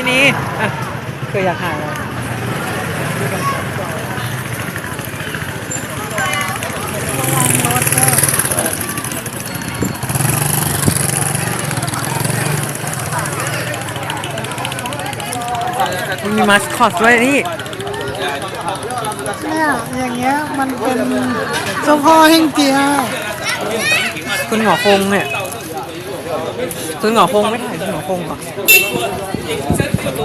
พี่นีอะเคยอยากถ่ายอะไรมันมีมาสคอตด้วยนี่เนี่ยอย่างเงี้ยมันเป็นเจ้าพ่อแห่งเจียคุณหงอคงเนี่ย ซุงหงอคงไม่ถ่ายซุงหงอคงเหรอ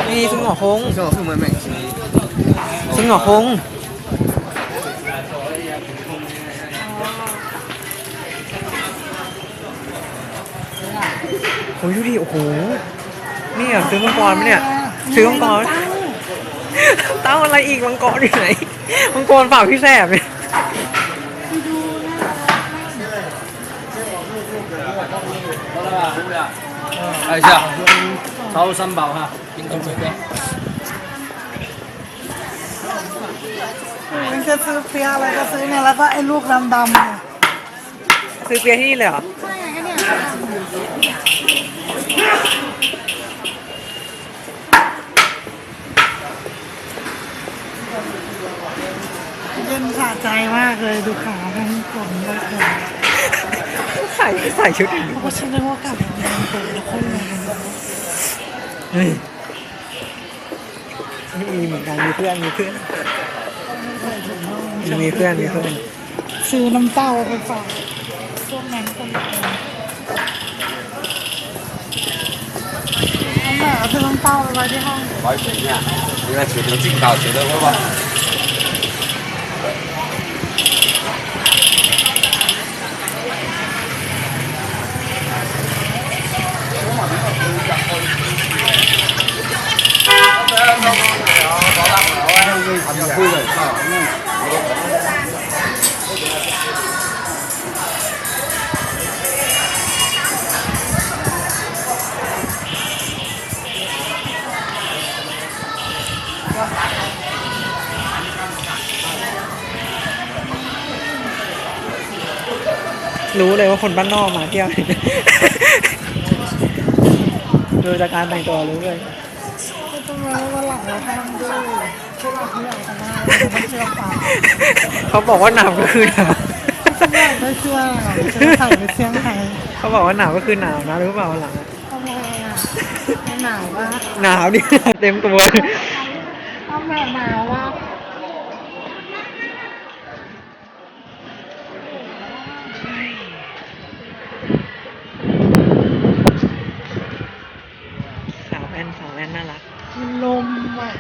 นี่ซุงหงอคงซุนหงอคงเหมืหงอคงโอ้ยดูดิโอ้โหนี่อะซื้อมังกรไหมเนี่ย ซื้อมังกรเต้าอะไรอีกมังกรอยู่ไหนมังกรเปล่าพี่แสบเนี่ย 看一下，超三宝哈，冰冻水杯。 มันจะซื้อเปียอะไรก็ซื้อเนี่ยแล้วก็ไอ้ลูกดำๆเนี่ย ซื้อเบียร์ที่นี่เลยเหรอ เย็นสะใจมากเลยดูขาทั้งผมเลยผม ใส่ใส่ชุดอย่างนี้ เพราะฉั มีเหมือนกันมีเพื่อนมีเพื่อนมีเพื่อนมีเพื่อนซื้อน้ำเต้าไปฝากพวกนั้นคนน้ำเต้าซื้อน้ำเตาไปไว้ที่ห้องร้อยปีเนี่ยนี่เวลาฉีดน้ำจิ้งเต้าฉีอแล้วก็ว่า จะคุรู้เลยว่าคนบ้านนอกมาเที่ยวโดยจากการแต่งตัวรู้เลย ต้องรู้ว่าหลังเราทำด้วยพวกเราไม่อยากทำอะไรไม่เชื่อฟังเขาบอกว่าหนาวก็คือหนาวฉันอยากไม่เชื่อฉันใส่ไปเชียงไฮ้เขาบอกว่าหนาวก็คือหนาวนะรู้เปล่าหลังอะทำไมอะไม่หนาววะหนาวนี่เต็มตัวเลยทำไมหนาววะ สาวแอนสาวแอนน่ารัก มันลมอะ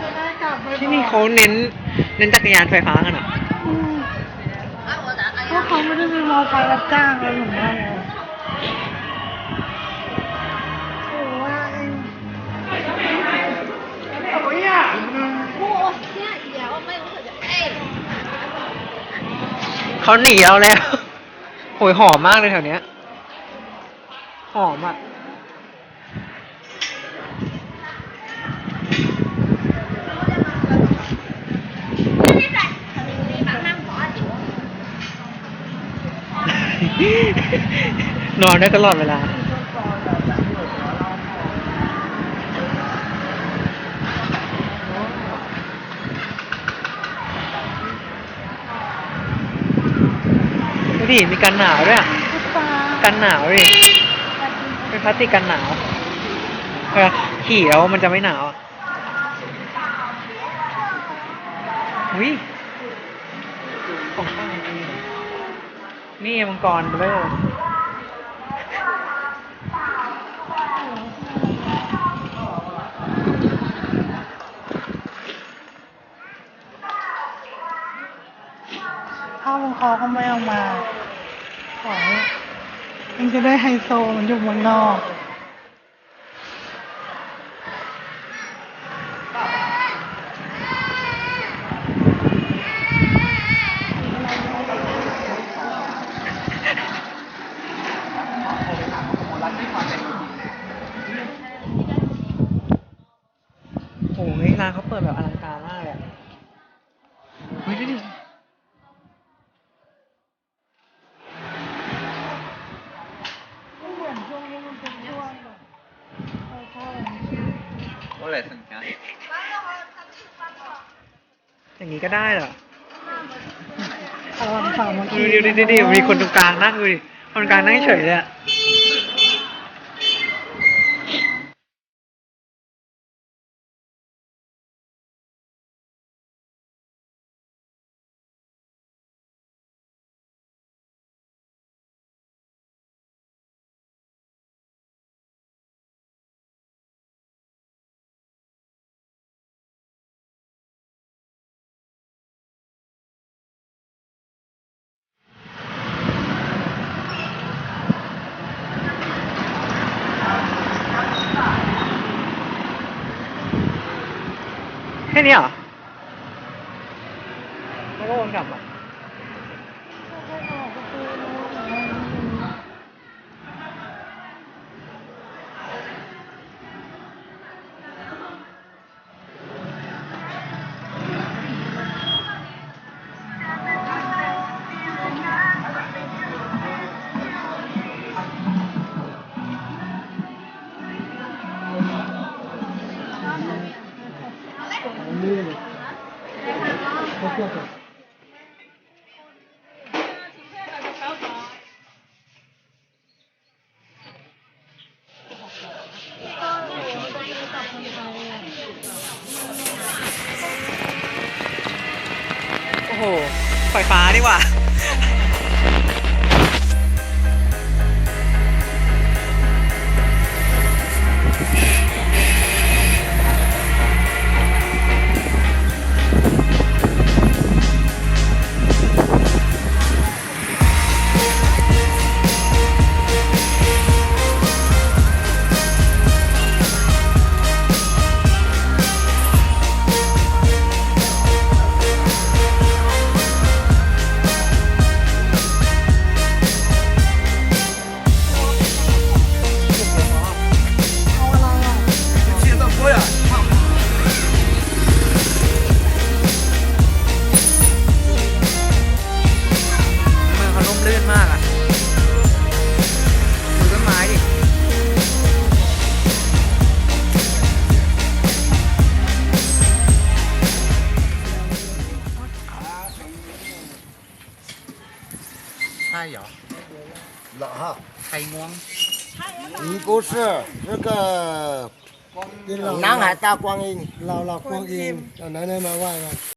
จะได้กลับไป ที่นี่ เน้น เน้นจักรยานไฟฟ้ากันเหรอเพราะเขาไม่ได้มีมอไซค์รับจ้างอะไรอย่างเงี้ยเขาหนีเราแล้วโหยหอมมากเลยแถวเนี้ย หอมอะ นอนได้ตลอดเวลา ดูดิ มีกันหนาวด้วยอะพุทธากันหนาวดิเป็นพลาสติกกันหนาวเออขี่แล้วมันจะไม่หนาวอะวิของข้างนี่ นี่มังกรเบลอข้าวมังคอก็ไม่เอามาขอมันจะได้ไฮโซมันอยู่เมืองนอก โอ้ยร้านเขาเปิดแบบอลังการมากเลยอะเฮ้ยดูดิ ก็เลยสังกัอย่างนี้ก็ได้เหรอเาวาดูดิดูดิดิมีคนตรงกลางนั่งดูดิคนกลางนั่งเฉยเลยอะ แค่นี้เหรอแล้ 不是这个南海大观音，老老观音，让奶奶们问问。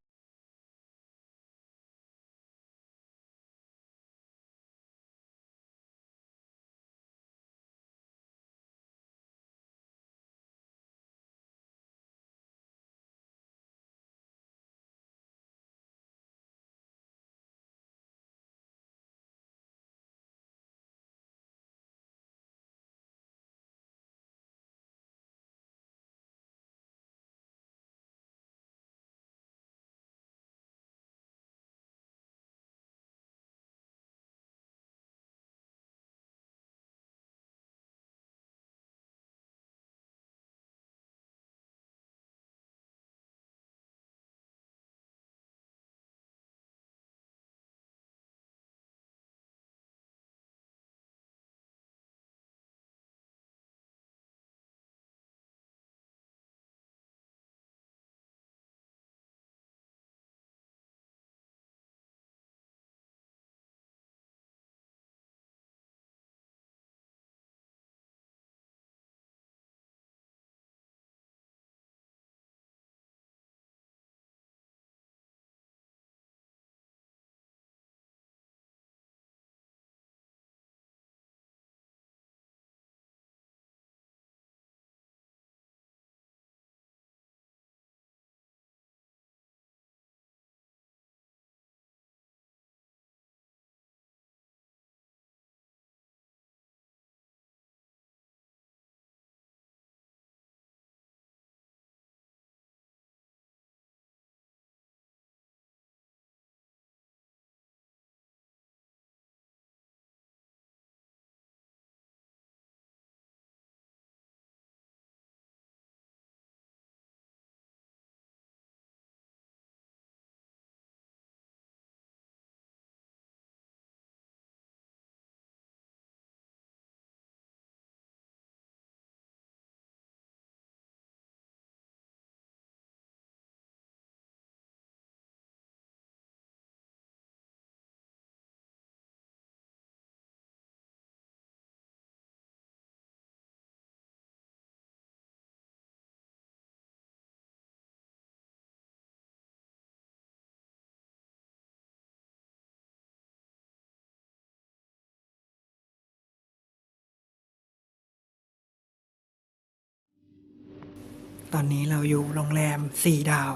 ตอนนี้เราอยู่โรงแรมสี่ดาว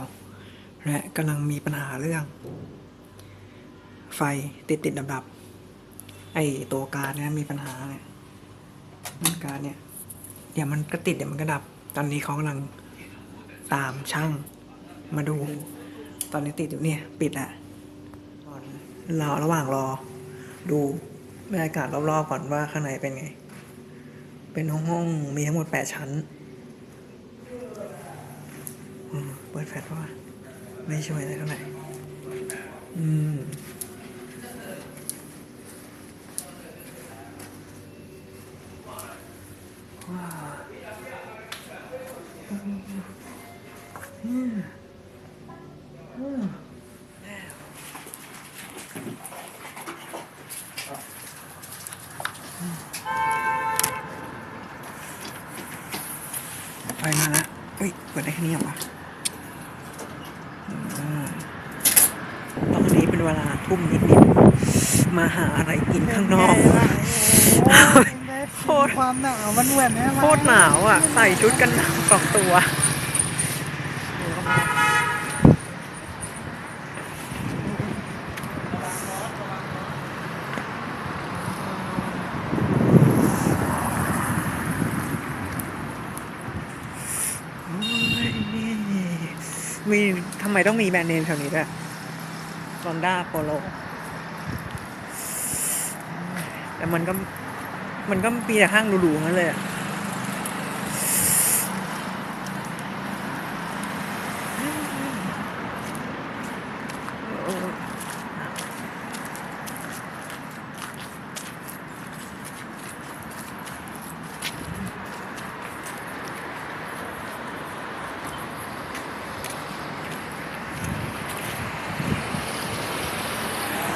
และกำลังมีปัญหาเรื่อง ไฟติดติดดับดับไอตัวการดเนี่ยมีปัญหาเนี่ยการดเนี่ย เดี๋ยวมันก็ติดเดี๋ยวมันก็ดับ ตอนนี้เขากำลังตามช่างมาดู ตอนนี้ติดอยู่เนี่ย ปิดแล้วตอนรอระหว่างรอ ดูบรรยากาศรอบๆก่อนว่าข้างในเป็นไง เป็นห้องห้องๆมีทั้งหมดแปดชั้นอืม เปิดแฟลชว่าไม่ช่วยอะไรเท่าไหร่อืม ไฟมาแล้วเฮ้ย เปิดได้แค่นี้เหรอวะอืมตอนนี้เป็นเวลาทุ่มนิดๆมาหาอะไร กินข้างนอกโคตรความหนาวมันแหวนเนี่โคตรหนาวอะ ใส่ชุดกันหนาวสองตัวมีทำไมต้องมีแบรนด์เนมแถวนี้ด้วยลอนด้าโปโล แต่มันก็มันก็มีแต่ห้างหรูๆนั่นเลยอะ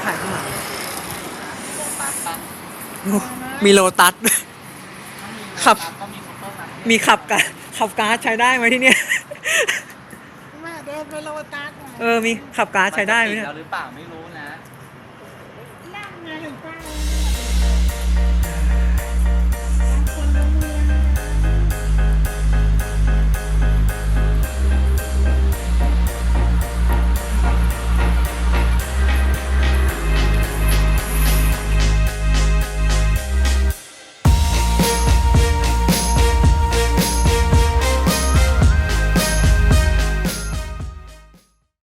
ถ่ายข้างหลังโอ้ มีโลตัสด้วยขับ มีขับกันขับการ์ดใช้ได้ไหมที่เนี่ยแม่เดินไปโลตัสเออมีขับการ์ดใช้ได้ไหมเนี่ย แล้วหรือเปล่าไม่รู้ไง